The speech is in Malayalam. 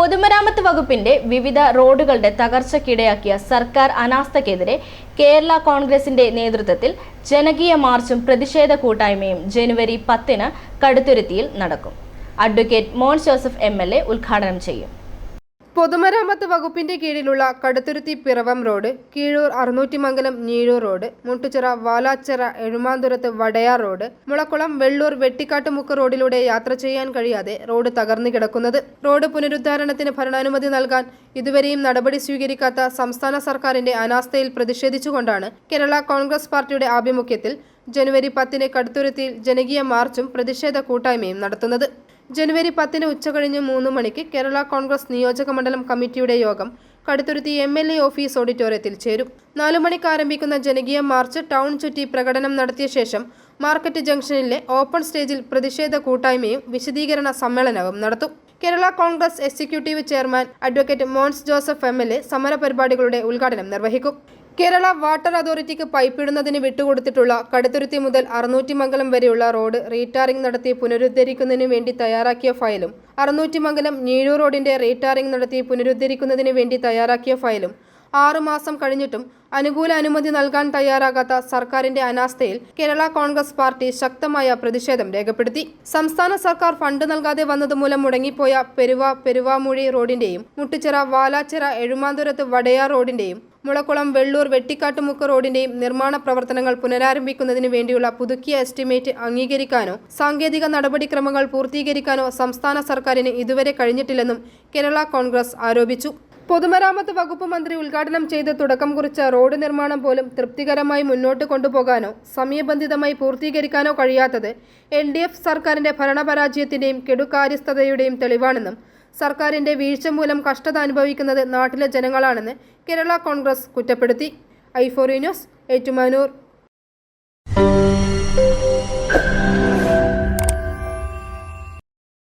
പൊതുമരാമത്ത് വകുപ്പിന്റെ വിവിധ റോഡുകളുടെ തകർച്ചയ്ക്കിടയാക്കിയ സർക്കാർ അനാസ്ഥക്കെതിരെ കേരള കോൺഗ്രസിന്റെ നേതൃത്വത്തിൽ ജനകീയ മാർച്ചും പ്രതിഷേധ കൂട്ടായ്മയും ജനുവരി പത്തിന് കടുത്തുരുത്തിയിൽ നടക്കും. അഡ്വക്കേറ്റ് മോൻ ജോസഫ് എം ഉദ്ഘാടനം ചെയ്യും. പൊതുമരാമത്ത് വകുപ്പിന്റെ കീഴിലുള്ള Kaduthuruthy Piravom road Keezhoor Arunoottimangalam Njeezhoor road Muttuchira Valachira Ezhumanthuruthu Vadayar road Mulakkulam Vellur Vettikkattumukku റോഡിലൂടെ യാത്ര ചെയ്യാൻ കഴിയാതെ റോഡ് തകർന്നു കിടക്കുന്നത്. റോഡ് പുനരുദ്ധാരണത്തിന് ഭരണാനുമതി നൽകാൻ ഇതുവരെയും നടപടി സ്വീകരിക്കാത്ത സംസ്ഥാന സർക്കാരിന്റെ അനാസ്ഥയിൽ പ്രതിഷേധിച്ചുകൊണ്ടാണ് കേരള കോൺഗ്രസ് പാർട്ടിയുടെ ആഭിമുഖ്യത്തിൽ ജനുവരി പത്തിന് കടുത്തുരുത്തിയിൽ ജനകീയ മാർച്ചും പ്രതിഷേധ കൂട്ടായ്മയും നടത്തുന്നത്. ജനുവരി പത്തിന് ഉച്ചകഴിഞ്ഞ് മൂന്ന് മണിക്ക് കേരള കോൺഗ്രസ് നിയോജക മണ്ഡലം കമ്മിറ്റിയുടെ യോഗം Kaduthuruthy M L A office ഓഡിറ്റോറിയത്തിൽ ചേരും. നാലു മണിക്ക് ആരംഭിക്കുന്ന ജനകീയ മാർച്ച് ടൗൺ ചുറ്റി പ്രകടനം നടത്തിയ ശേഷം മാർക്കറ്റ് ജംഗ്ഷനിലെ ഓപ്പൺ സ്റ്റേജിൽ പ്രതിഷേധ കൂട്ടായ്മയും വിശദീകരണ സമ്മേളനവും നടത്തും. Kerala Congress executive chairman advocate Mons Joseph M L A സമരപരിപാടികളുടെ ഉദ്ഘാടനം നിർവഹിക്കും. കേരള വാട്ടർ അതോറിറ്റിക്ക് പൈപ്പിടുന്നതിന് വിട്ടുകൊടുത്തിട്ടുള്ള കടുത്തുരുത്തി മുതൽ അറുന്നൂറ്റിമംഗലം വരെയുള്ള റോഡ് റീടാറിംഗ് നടത്തി പുനരുദ്ധരിക്കുന്നതിന് വേണ്ടി തയ്യാറാക്കിയ ഫയലും അറുന്നൂറ്റിമംഗലം ഞീഴൂർ റോഡിന്റെ റീടാറിംഗ് നടത്തി പുനരുദ്ധരിക്കുന്നതിന് വേണ്ടി തയ്യാറാക്കിയ ഫയലും ആറുമാസം കഴിഞ്ഞിട്ടും അനുകൂല അനുമതി നൽകാൻ തയ്യാറാകാത്ത സർക്കാരിന്റെ അനാസ്ഥയിൽ കേരള കോൺഗ്രസ് പാർട്ടി ശക്തമായ പ്രതിഷേധം രേഖപ്പെടുത്തി. സംസ്ഥാന സർക്കാർ ഫണ്ട് നൽകാതെ വന്നതുമൂലം മുടങ്ങിപ്പോയ പെരുവ പെരുവാമൂഴി റോഡിന്റെയും മുട്ടിച്ചിറ വാലാച്ചിറ എഴുമാന്തുരത്ത് വടയാർ റോഡിന്റെയും മുളക്കുളം വെള്ളൂർ വെട്ടിക്കാട്ടുമുക്ക് റോഡിന്റെയും നിർമ്മാണ പ്രവർത്തനങ്ങൾ പുനരാരംഭിക്കുന്നതിന് വേണ്ടിയുള്ള പുതുക്കിയ എസ്റ്റിമേറ്റ് അംഗീകരിക്കാനോ സാങ്കേതിക നടപടിക്രമങ്ങൾ പൂർത്തീകരിക്കാനോ സംസ്ഥാന സർക്കാരിന് ഇതുവരെ കഴിഞ്ഞിട്ടില്ലെന്നും കേരള കോൺഗ്രസ് ആരോപിച്ചു. പൊതുമരാമത്ത് വകുപ്പ് മന്ത്രി ഉദ്ഘാടനം ചെയ്ത് തുടക്കം കുറിച്ച റോഡ് നിർമ്മാണം പോലും തൃപ്തികരമായി മുന്നോട്ട് കൊണ്ടുപോകാനോ സമയബന്ധിതമായി പൂർത്തീകരിക്കാനോ കഴിയാത്തത് എൽ ഡി എഫ് സർക്കാരിന്റെ ഭരണപരാജയത്തിന്റെയും കെടുകാര്യസ്ഥതയുടെയും തെളിവാണെന്നും സർക്കാരിന്റെ വീഴ്ച മൂലം കഷ്ടത അനുഭവിക്കുന്നത് നാട്ടിലെ ജനങ്ങളാണെന്ന് കേരള കോൺഗ്രസ് കുറ്റപ്പെടുത്തി. ഐഫോറി ന്യൂസ് ഏറ്റുമാനൂർ.